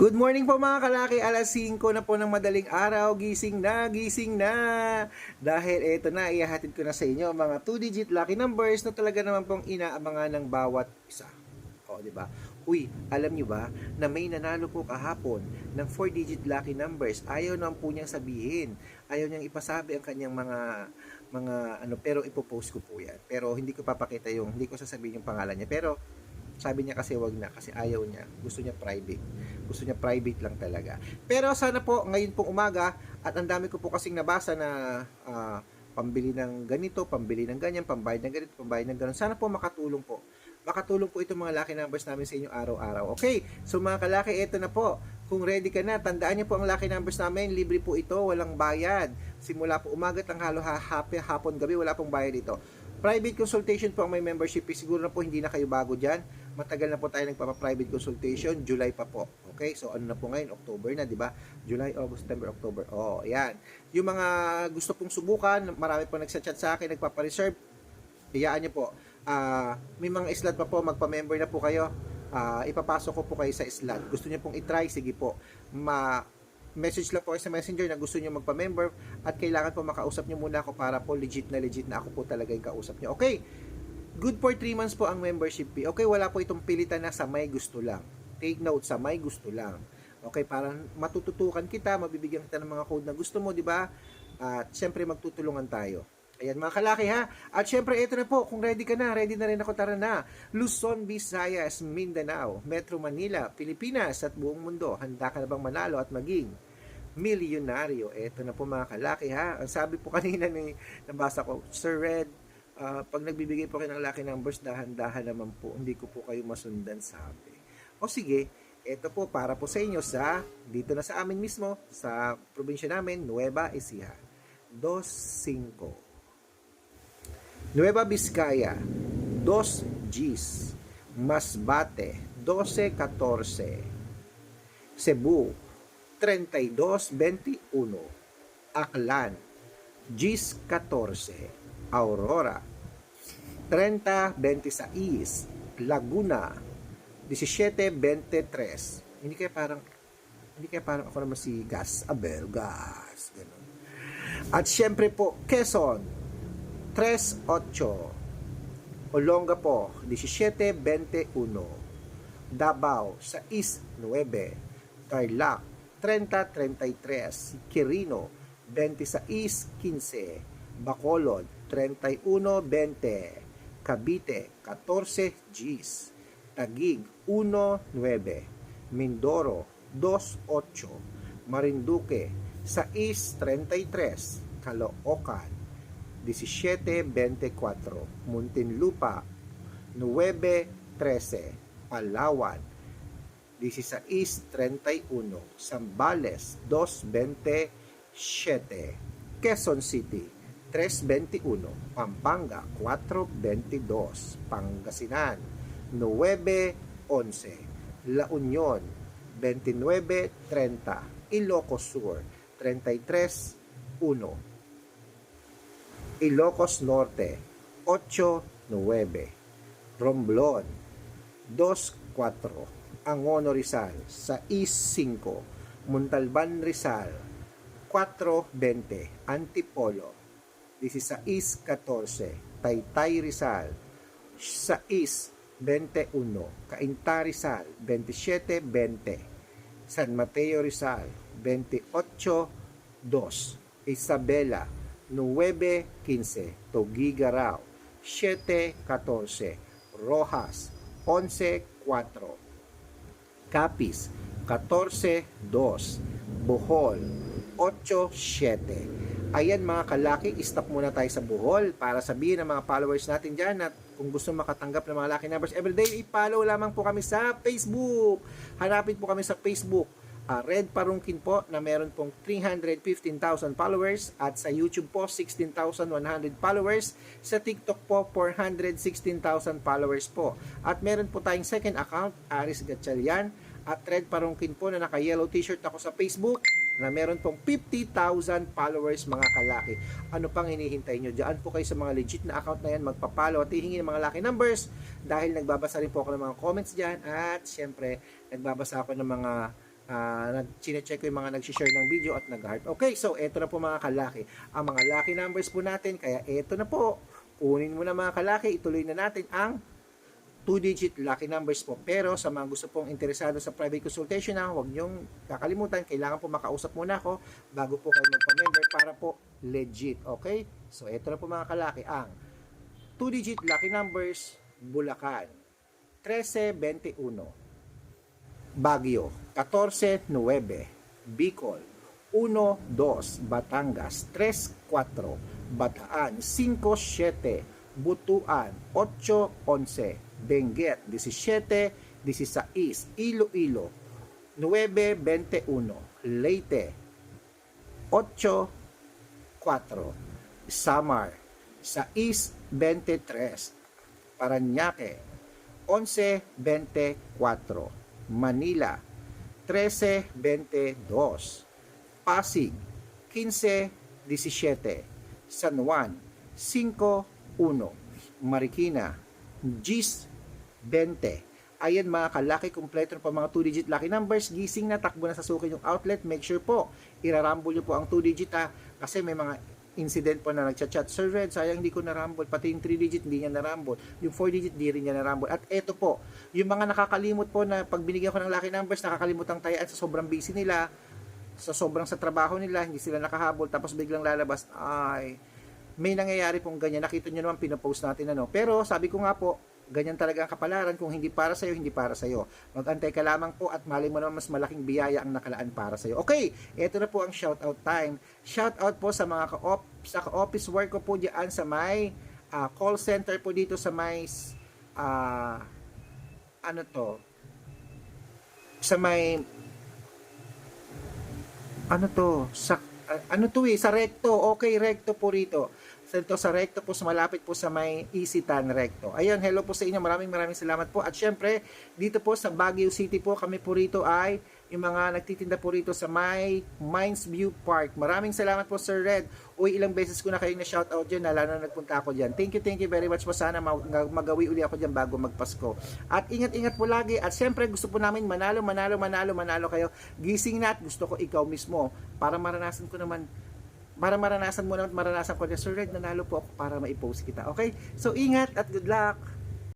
Good morning po mga kalaki, alas 5 na po ng madaling araw, gising na, gising na. Dahil eto na, ihahatid ko na sa inyo mga 2-digit lucky numbers na talaga naman pong inaabangan ng bawat isa. O, di ba? Uy, alam nyo ba na may nanalo po kahapon ng 4-digit lucky numbers. Ayaw naman po niyang sabihin. Ayaw niyang ipasabi ang kanyang mga mga ano pero ipopost ko po yan. Pero hindi ko papakita yung hindi ko sasabihin yung pangalan niya. Pero sabi niya kasi wag na kasi ayaw niya. Gusto niya private. Gusto niya private lang talaga. Pero sana po ngayon pong umaga at ang dami ko po kasing nabasa na ah, pambili ng ganito, pambili ng ganyan, pambayad ng ganito, pambayad ng ganun. Sana po makatulong po. Makatulong po itong mga lucky numbers namin sa inyo araw-araw. Okay, so mga kalaki, ito na po. Kung ready ka na, tandaan niyo po ang lucky numbers namin. Libre po ito, walang bayad. Simula po umagat ang halo ha, happy, hapon, gabi, wala pong bayad ito. Private consultation po ang may membership. Siguro na po hindi na kayo bago dyan. Matagal na po tayo nagpapa-private consultation. July pa po. Okay? So ano na po ngayon? October na, di ba? July, August, September, October. Oh, ayan. Yung mga gusto pong subukan, marami po nagsa-chat sa akin, nagpapa-reserve. Iyaan niyo po. Ah, may mga slot pa po, magpa-member na po kayo. Ah, ipapasok ko po kayo sa slot. Gusto niyo pong i-try, sige po. Ma message lang po kayo sa messenger na gusto niyo magpa-member at kailangan po makausap niyo muna ako para po legit na legit na ako po talaga yung kausap niyo. Okay? Good for 3 months po ang membership fee. Okay, wala po itong pilitan na sa may gusto lang. Take note, sa may gusto lang. Okay, parang matututukan kita, mabibigyan kita ng mga code na gusto mo, di ba? At syempre magtutulungan tayo. Ayan mga kalaki ha. At syempre ito na po, kung ready ka na, ready na rin ako tara na. Luzon, Visayas, Mindanao, Metro Manila, Pilipinas at buong mundo. Handa ka na bang manalo at maging milyonaryo? Ito na po mga kalaki ha. Ang sabi po kanina ni nabasa ko, Sir Red, ah, pag nagbibigay po kayo ng lucky numbers, dahan-dahan naman po, hindi ko po kayo masundan sabi. O sige, ito po para po sa inyo sa, dito na sa amin mismo, sa probinsya namin, Nueva Ecija. 2-5. Nueva Vizcaya, 2 Gs. Masbate, 12-14. Cebu, 32-21. Aklan, Gs 14. Aurora, 30-26. Laguna, 17-23. Hindi kaya parang hindi kaya parang ako naman si Gas Abel Gas. Ganun. At syempre po, Quezon, 3-8. Olongapo, 17-21. Davao, 6-9. Tarlac, 30-33. Quirino, 26-15. Bacolod, 31-20. Cavite, 14 Gs. Taguig, 1-9. Mindoro, 2-8. Marinduque, 6-33. Caloocan, 17-24. Muntinlupa, 9-13. Palawan, 16.31, Zambales 2.27, Quezon City 3.21, Pampanga 4.22, Pangasinan 9.11, La Union 29.30, Ilocos Sur 33.1, Ilocos Norte 8.9, Romblon 2.4, Angono Rizal sa East 5, Montalban Rizal 4.20, Antipolo 16.14, Taytay Rizal. Sa East 21, Cainta Rizal 27.20, San Mateo Rizal 28.2, Isabela 9.15, Tugigaraw 7.14, Rojas 11.4, Capiz 14-2, Bohol 8-7. Ayan mga kalaki, stop muna tayo sa Bohol para sabihin ng mga followers natin dyan at kung gusto makatanggap ng mga lucky numbers everyday, i-follow lamang po kami sa Facebook. Hanapin po kami sa Facebook. Ah, Red Parungkin po na meron pong 315,000 followers at sa YouTube po 16,100 followers. Sa TikTok po 416,000 followers po. At meron po tayong second account, Aris Gatchalian at Red Parungkin po na naka-yellow t-shirt ako sa Facebook na meron pong 50,000 followers mga kalaki. Ano pang hinihintay nyo? Diyan po kayo sa mga legit na account na yan, magpa-follow at hihingi ng mga lucky numbers dahil nagbabasa rin po ako ng mga comments dyan at syempre nagbabasa ako ng mga Ah, nag-check ko yung mga nag-share ng video at nag-heart. Okay, so eto na po mga kalaki. Ang mga lucky numbers po natin, kaya eto na po. Kunin mo na mga kalaki, ituloy na natin ang 2-digit lucky numbers po. Pero sa mga gusto pong interesado sa private consultation na, huwag niyong kakalimutan, kailangan po makausap muna ako bago po kayo magpa-member para po legit. Okay? So eto na po mga kalaki, ang 2-digit lucky numbers, Bulacan, 1321. Baguio, 14-9, Bicol, 1-2, Batangas, 3-4, Bataan, 5-7, Butuan, 8-11, Benguet, 17-16, Iloilo, 9-21, Leyte, 8-4, Samar, 6-23, Paranaque, 11-24, Manila 13-22, Pasig 15-17, San Juan 5-1, Marikina 10-20. Ayan mga kalaki, kompleto na po mga 2-digit lucky numbers. Gising na, takbo na sa suki yung outlet. Make sure po, irarambol nyo po ang 2-digit ha. Kasi may mga incident po na nagchat-chat. Sir Red, sayang hindi ko narambol. Pati yung 3-digit, hindi niya narambol. Yung 4-digit, hindi rin niya narambol. At eto po, yung mga nakakalimot po na pag binigyan ko ng lucky numbers, nakakalimot ang tayaan sa sobrang busy nila, sa sobrang sa trabaho nila, hindi sila nakahabol, tapos biglang lalabas, ay, may nangyayari pong ganyan. Nakita nyo naman, pinopost natin ano. Pero sabi ko nga po, ganyan talaga ang kapalaran. Kung hindi para sa'yo, hindi para sa'yo. Magantay ka lamang po at mali mo naman mas malaking biyaya ang nakalaan para sa'yo. Okay, ito na po ang shoutout time. Shoutout po sa mga ka-op, sa ka-office work ko po diyan sa may ah, call center po dito sa may ah, ano to sa may ano to sa ah, ano to eh sa recto okay recto po rito sa ito sa recto po sa malapit po sa may Isitan recto. Ayun hello po sa inyo. Maraming maraming salamat po. At syempre dito po sa Baguio City po kami po rito ay yung mga nagtitinda po rito sa may Mines View Park. Maraming salamat po Sir Red. Uy ilang beses ko na kayong na shout out dyan lalo na nagpunta ako dyan. Thank you thank you very much po. Sana mag- magawi uli ako dyan bago magpasko. At ingat ingat po lagi. At syempre gusto po namin manalo manalo manalo manalo kayo. Gising na at gusto ko ikaw mismo. Para maranasan ko naman para maranasan mo at maranasan ko na Sir Red nanalo po ako para maipost kita. Okay? So ingat at good luck